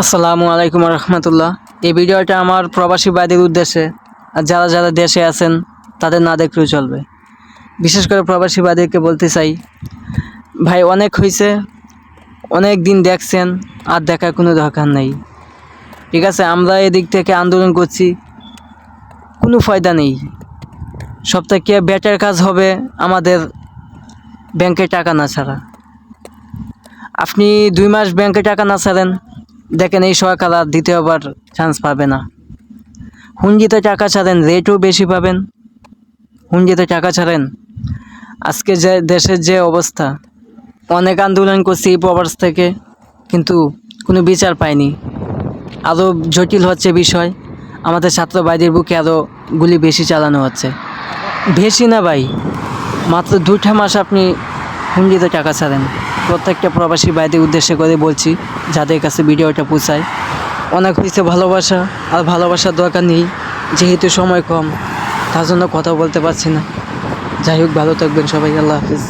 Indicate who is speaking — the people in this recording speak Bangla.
Speaker 1: আসসালামু আলাইকুম রহমতুল্লাহ। এই ভিডিওটা আমার প্রবাসী বাইদের উদ্দেশ্যে, আর যারা যারা দেশে আছেন, তাদের না দেখলেও চলবে। বিশেষ করে প্রবাসী বাইদেরকে বলতে চাই, ভাই অনেক হয়েছে অনেক দিন দেখছেন, আর দেখার কোনো দরকার নেই। ঠিক আছে, আমরা এদিক থেকে আন্দোলন করছি, কোনো ফায়দা নেই। সব থেকে বেটার কাজ হবে আমাদের ব্যাংকে টাকা না ছাড়া? আপনি দুই মাস ব্যাংকে টাকা না ছাড়েন দেখেন এই সরকার আর দ্বিতীয়বার চান্স পাবে না। হুঞ্জিতে টাকা ছাড়েন রেটও বেশি পাবেন। হুঞ্জিতে টাকা ছাড়েন। আজকে যে দেশের যে অবস্থা, অনেক আন্দোলন করছি প্রবাস থেকে, কিন্তু কোনো বিচার পাইনি। আরও জটিল হচ্ছে বিষয়। আমাদের ছাত্র ভাইদের বুকে আরও গুলি বেশি চালানো হচ্ছে। বেশি না ভাই, মাত্র দুটা মাস আপনি হুঞ্জিতে টাকা ছাড়েন। প্রত্যেকটা প্রবাসী বাইদের উদ্দেশ্যে করে বলছি, যাদের কাছে ভিডিওটা পৌঁছায়। অনেক হয়েছে ভালোবাসা, আর ভালোবাসার দরকার নেই, যেহেতু সময় কম, তার জন্য কথা বলতে পারছি না। যাই হোক, ভালো থাকবেন সবাই, আল্লাহ হাফিজ।